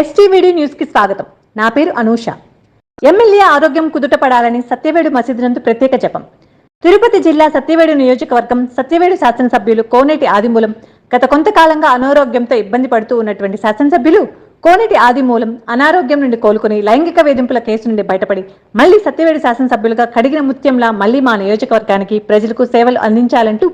ఎస్టీవీడీ న్యూస్కి స్వాగతం. నా పేరు అనూష. ఎమ్మెల్యే ఆరోగ్యం కుదుటపడాలని సత్యవేడు మసీదు నందు ప్రత్యేక జపం. తిరుపతి జిల్లా సత్యవేడు నియోజకవర్గం సత్యవేడు శాసనసభ్యులు కోనేటి ఆదిమూలం గత కొంతకాలంగా అనారోగ్యంతో ఇబ్బంది పడుతూ ఉన్నటువంటి శాసనసభ్యులు కోనేటి ఆదిమూలం అనారోగ్యం నుండి కోలుకుని లైంగిక వేధింపుల కేసు నుండి బయటపడి మళ్ళీ సత్యవేడు శాసనసభ్యులుగా కడిగిన ముత్యంలా మళ్ళీ మా నియోజకవర్గానికి ప్రజలకు సేవలు అందించాలంటూ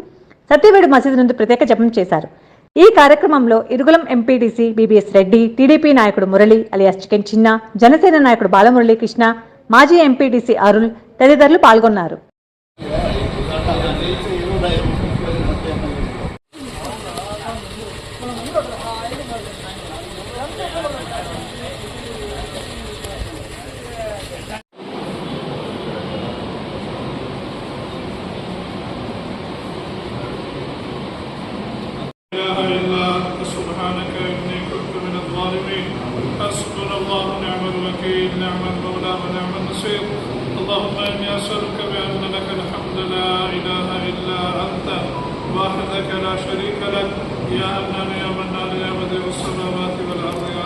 సత్యవేడు మసీదు నుండి ప్రత్యేక జపం చేశారు. ఈ కార్యక్రమంలో Irugulam MPTC BBS Reddy TDP నాయకుడు మురళి అలియాస్ చికెన్ చిన్న జనసేన నాయకుడు బాలమురళీకృష్ణ మాజీ ఎంపీటీసీ అరుణ్ తదితరులు పాల్గొన్నారు. الله ونعم الوكيل نعم المولى ونعم النصير. اللهم إني أسألك بأن لك الحمد لا إله إلا أنت وحدك لا شريك لك. يا أنان يا منان يا بديع السماوات والأرض يا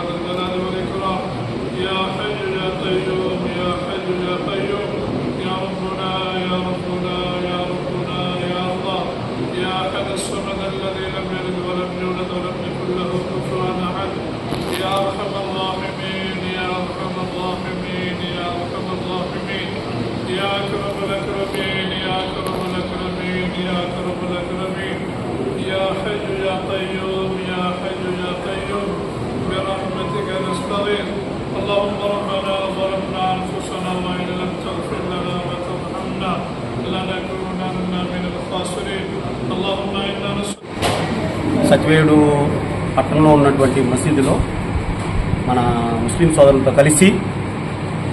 قيوم يا حي يا قيوم برحمتك نستغيث اللهم ربنا ظلمنا أنفسنا وإن لم تغفر لنا وترحمنا لنكونن من الخاسرين اللهم إنا نسألك సత్యవేడు పట్టణంలో ఉన్నటువంటి మసీదులో మన ముస్లిం సోదరులతో కలిసి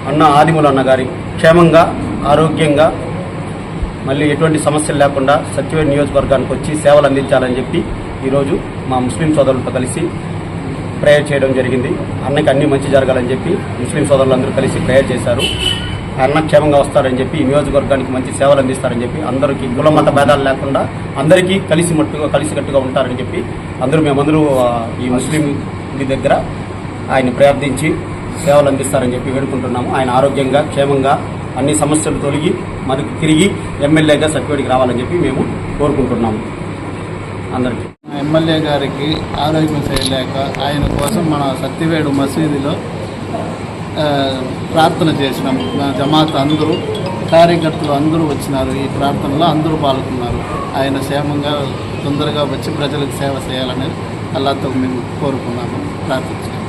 అన్న ఆదిముల అన్న గారి క్షేమంగా ఆరోగ్యంగా మళ్ళీ ఎటువంటి సమస్యలు లేకుండా సత్యవేడు నియోజకవర్గానికి వచ్చి సేవలు అందించాలని చెప్పి ఈరోజు మా ముస్లిం సోదరులతో కలిసి ప్రేయర్ చేయడం జరిగింది. అన్నకి అన్ని మంచి జరగాలని చెప్పి ముస్లిం సోదరులందరూ కలిసి ప్రేయర్ చేశారు. అన్న క్షేమంగా వస్తారని చెప్పి ఈ నియోజకవర్గానికి మంచి సేవలు అందిస్తారని చెప్పి అందరికీ కుల మత భేదాలు లేకుండా అందరికీ కలిసి మట్టుగా కలిసికట్టుగా ఉంటారని చెప్పి అందరూ మేమందరూ ఈ ముస్లిం ఇది దగ్గర ఆయన ప్రార్థించి సేవలు అందిస్తారని చెప్పి వేడుకుంటున్నాము. ఆయన ఆరోగ్యంగా క్షేమంగా అన్ని సమస్యలు తొలగి మనకు తిరిగి ఎమ్మెల్యేగా సర్టిఫికేట్కి రావాలని చెప్పి మేము కోరుకుంటున్నాము. అందరికీ. ఎమ్మెల్యే గారికి ఆరోగ్యం చేయలేక ఆయన కోసం మన సత్యవేడు మసీదులో ప్రార్థన చేసినాం. జమాత్ అందరూ కార్యకర్తలు అందరూ వచ్చినారు ఈ ప్రార్థనలో అందరూ పాల్గొన్నారు. ఆయన క్షేమంగా తొందరగా వచ్చి ప్రజలకు సేవ చేయాలని అల్లాతో మేము కోరుకున్నాము ప్రార్థించాము